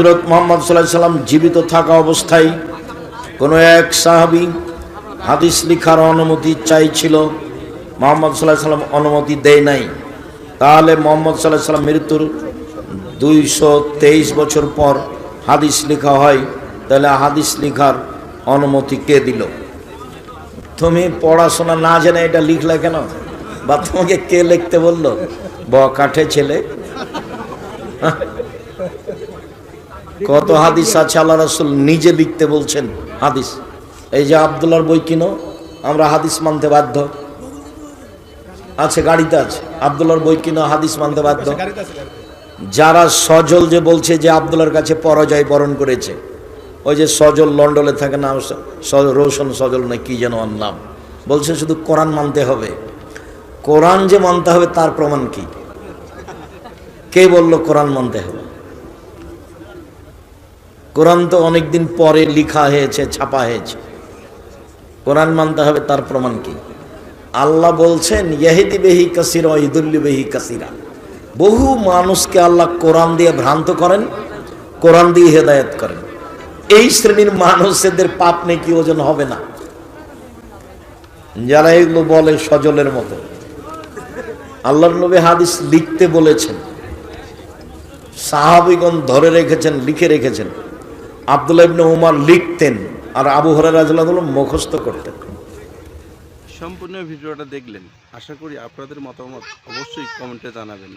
হজরত মোহাম্মদ সাল্লাম জীবিত থাকা অবস্থায় কোনো এক সাহাবি হাদিস লিখার অনুমতি চাইছিল, মোহাম্মদ সাল্লাহ সাল্লাম অনুমতি দেয় নাই। তাহলে মোহাম্মদ সাল্লাহ সাল্লাম মৃত্যুর দুইশো তেইশ বছর পর হাদিস লেখা হয়। তাহলে হাদিস লেখার অনুমতি কে দিল? তুমি পড়াশোনা না জেনে এটা লিখলে কেন? বা তোমাকে কে লিখতে বলল? ব কাঠে ছেলে। কত হাদিস আছে আল্লাহ রাসুল নিজে লিখতে বলছেন হাদিস। এই যে আবদুল্লার বই কিনো আমরা হাদিস মানতে বাধ্য। আছে গাড়িতে আছে। আবদুল্লার বই কিনো হাদিস মানতে বাধ্য। যারা সজল যে বলছে যে আবদুল্লার কাছে পরাজয় বরণ করেছে ওই যে সজল লন্ডনে থাকে না রোশন সজল না কি যেন নাম। বলছে শুধু কোরআন মানতে হবে। কোরআন যে মানতে হবে তার প্রমাণ কি? কে বলল কোরআন মানতে হবে? কোরআন তো অনেকদিন পরে লিখা হয়েছে, ছাপা হয়েছে। কোরআন মানতে হবে, তার প্রমাণ কি? আল্লাহ বলছেন, ইয়াহিদি বেহি কাসিরা ইদুল্লি বেহি কাসিরা। বহু মানুষকে আল্লাহ কোরআন দিয়ে ভ্রান্ত করেন, কোরআন দিয়ে হেদায়েত করেন। এই শ্রেণির মানুষদের পাপ নেই ওজন হবে না। যারা এগুলো বলে সজলের মতো। আল্লাহর নবী হাদিস লিখতে বলেছেন। সাহাবিগণ ধরে রেখেছেন, লিখে রেখেছেন। আব্দুল্লাহ ইবনে উমার লিখতেন আর আবু হরার রাজুল্লাহ মুখস্থ করতেন। সম্পূর্ণ ভিডিওটা দেখলেন। আশা করি আপনাদের মতামত অবশ্যই কমেন্টে জানাবেন।